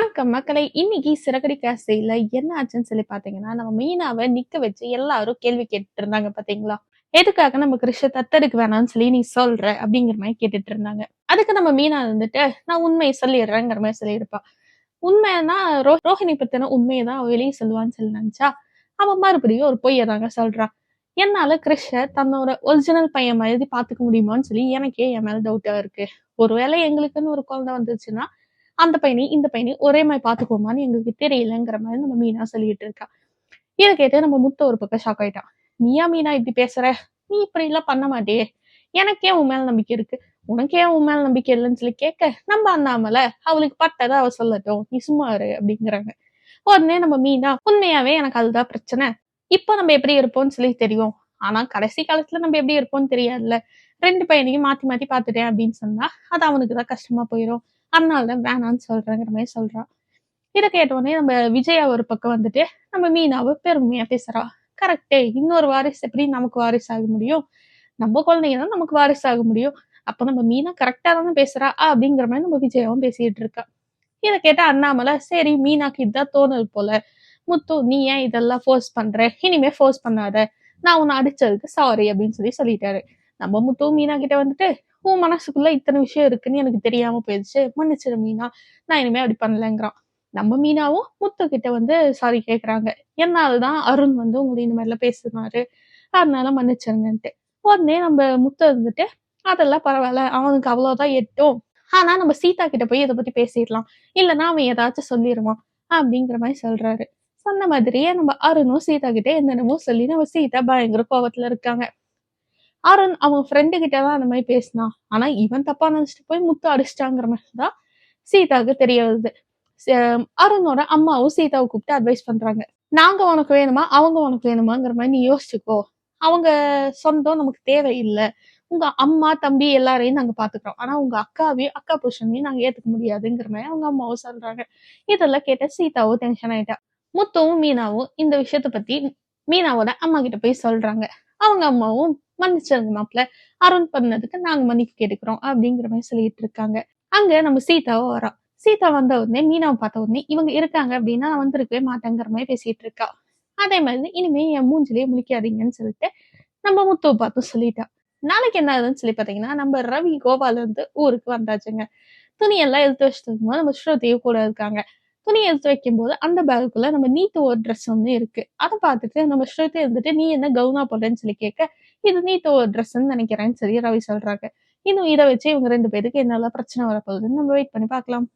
வணக்கம் மக்களை. இன்னைக்கு சிறகடி காசையில என்ன ஆச்சுன்னு சொல்லி பாத்தீங்கன்னா நம்ம மீனாவை நிக்க வச்சு எல்லாரும் கேள்வி கேட்டுட்டு இருந்தாங்க பாத்தீங்களா? எதுக்காக நம்ம கிருஷ்ண தத்தெடுக்க வேணாம்னு சொல்லி நீ சொல்ற அப்படிங்கிற மாதிரி கேட்டுட்டு இருந்தாங்க. அதுக்கு நம்ம மீனா வந்துட்டு நான் உண்மையை சொல்லிடுறேங்கிற மாதிரி சொல்லியிருப்பா. உண்மைன்னா ரோ ரோஹிணி பத்தின உண்மையை தான் அவ வெளியே சொல்லுவான்னு சொல்லி நினைச்சா அவன் மறுபடியும் ஒரு பொய்யை தாங்க சொல்றான் என்னால கிருஷ்ண தன்னோட ஒரிஜினல் பையன் மாதிரி பாத்துக்க முடியுமான்னு சொல்லி எனக்கே என் மேல டவுட்டா இருக்கு. ஒருவேளை எங்களுக்குன்னு ஒரு குழந்தை வந்துச்சுன்னா அந்த பையனை இந்த பையனை ஒரே மாதிரி பாத்துக்கோமான்னு எங்களுக்கு தெரியலங்கிற மாதிரி நம்ம மீனா சொல்லிட்டு இருக்கா. இதை கேட்டு நம்ம முத்த ஒரு பக்கம் ஷாக் ஆயிட்டான். நீயா மீனா இப்படி பேசுற? நீ இப்படி எல்லாம் பண்ண மாட்டே எனக்கே உன் மேல நம்பிக்கை இருக்கு. உனக்கே உன் மேல நம்பிக்கை இல்லைன்னு சொல்லி கேட்க நம்ம அண்ணாமல அவளுக்கு பட்டதை அவ சொல்லட்டும். நீ சும்மா இரு அப்படிங்கிறாங்க. உடனே நம்ம மீனா உண்மையாவே எனக்கு அதுதான் பிரச்சனை. இப்போ நம்ம எப்படி இருப்போம்னு சொல்லி தெரியும். ஆனா கடைசி காலத்துல நம்ம எப்படி இருப்போம்னு தெரியாதுல்ல. ரெண்டு பையனையும் மாத்தி மாத்தி பாத்துட்டேன் அப்படின்னு சொன்னா அது அவனுக்கு தான் கஷ்டமா போயிடும் அதனால தான் வேணான்னு சொல்கிறேங்கிற மாதிரி சொல்றான் இதை கேட்டவுடனே நம்ம விஜயா ஒரு பக்கம் வந்துட்டு நம்ம மீனாவை பெருமையா பேசுறா. கரெக்டே இன்னொரு வாரிசு எப்படி நமக்கு வாரிசு ஆக முடியும்? நம்ம குழந்தைங்க தான் நமக்கு வாரிசு ஆக முடியும். அப்ப நம்ம மீனா கரெக்டா தானே பேசுறா ஆ, அப்படிங்கிற மாதிரி நம்ம விஜயாவும் பேசிட்டு இருக்கா. இதை கேட்டா அண்ணாமலை சரி மீனாக்கு இதுதான் தோணல் போல. முத்து நீ ஏன் இதெல்லாம் ஃபோர்ஸ் பண்ற? இனிமே ஃபோர்ஸ் பண்ணாத. நான் உன்னை அடிச்சதுக்கு சாரி அப்படின்னு சொல்லி சொல்லிட்டாரு. நம்ம முத்து மீனா கிட்ட வந்துட்டு உன் மனசுக்குள்ள இத்தனை விஷயம் இருக்குன்னு எனக்கு தெரியாம போயிடுச்சு. மன்னிச்சிரு மீனா. நான் இனிமே அப்படி பண்ணலங்கிறான். நம்ம மீனாவும் முத்து கிட்ட வந்து சாரி கேட்குறாங்க என்னால்தான் அருண் வந்து உங்களை இந்த மாதிரிலாம் பேசுனாரு. அதனால மன்னிச்சிருங்கன்ட்டு. உடனே நம்ம முத்து வந்துட்டு அதெல்லாம் பரவாயில்ல. அவனுக்கு அவ்வளவுதான் எட்டும். ஆனா நம்ம சீதா கிட்ட போய் இதை பத்தி பேசிடலாம். இல்லைன்னா அவன் ஏதாச்சும் சொல்லிடுவான் அப்படிங்கிற மாதிரி சொல்றாரு. சொன்ன மாதிரியே நம்ம அருணும் சீதா கிட்ட என்னென்னமோ சொல்லி நம்ம சீதா பயங்கர கோவத்துல இருக்காங்க. அருண் அவன் ஃப்ரெண்டு கிட்ட தான் அந்த மாதிரி பேசினான் ஆனா இவன் தப்பா நினைச்சிட்டு போய் முத்து அடிச்சிட்டாங்கிற மாதிரி தான் சீதாவுக்கு தெரிய வருது. அருணோட அம்மாவும் சீதாவை கூப்பிட்டு அட்வைஸ் பண்றாங்க. நாங்க உனக்கு வேணுமா அவங்க உனக்கு வேணுமாங்கிற மாதிரி நீ யோசிச்சுக்கோ. அவங்க சொந்தம் நமக்கு தேவையில்லை. உங்க அம்மா தம்பி எல்லாரையும் நாங்க பாத்துக்கிறோம். ஆனா உங்க அக்காவையும் அக்கா புருஷனையும் நாங்க ஏத்துக்க முடியாதுங்கிற மாதிரி அவங்க அம்மாவும் சொல்றாங்க. இதெல்லாம் கேட்ட சீதாவும் டென்ஷன் ஆயிட்டா. முத்துவும் மீனாவும் இந்த விஷயத்த பத்தி மீனாவோட அம்மா கிட்ட போய் சொல்றாங்க. அவங்க அம்மாவும் மன்னிச்சிருங்க மாப்பிள்ள அருண் பண்ணதுக்கு நாங்க மன்னிப்பு கேட்டுக்கிறோம் அப்படிங்கிற மாதிரி சொல்லிட்டு இருக்காங்க. அங்க நம்ம சீதாவும் வரோம் சீதா வந்த உடனே மீனாவை பார்த்த உடனே இவங்க இருக்காங்க அப்படின்னா வந்திருக்கவே மாட்டேங்கிற மாதிரி பேசிட்டு இருக்கா. அதே மாதிரி இனிமே என் மூஞ்சிலேயே முழிக்காதீங்கன்னு சொல்லிட்டு நம்ம முத்துவை பார்த்து சொல்லிட்டா. நாளைக்கு என்ன ஆகுதுன்னு சொல்லி பாத்தீங்கன்னா நம்ம ரவி கோபால இருந்து ஊருக்கு வந்தாச்சுங்க. துணியெல்லாம் எடுத்து வச்சுட்டு இருக்கும்போது நம்ம ஸ்ருதியும் கூட இருக்காங்க. துணி எடுத்து வைக்கும்போது அந்த பேகுக்குள்ள நம்ம நீத்து ஒரு ட்ரெஸ் வந்து இருக்கு. அதை பார்த்துட்டு நம்ம ஸ்ருதி இருந்துட்டு நீ என்ன கவுனா போடுறேன்னு சொல்லி கேட்க இது நீத்து ஒரு ட்ரெஸ்ன்னு நினைக்கிறேன்னு சொல்லி ரவி சொல்றாங்க. இன்னும் இதை வச்சு இவங்க ரெண்டு பேருக்கு என்னெல்லாம் பிரச்சனை வரப்போகுதுன்னு நம்ம வெயிட் பண்ணி பார்க்கலாம்.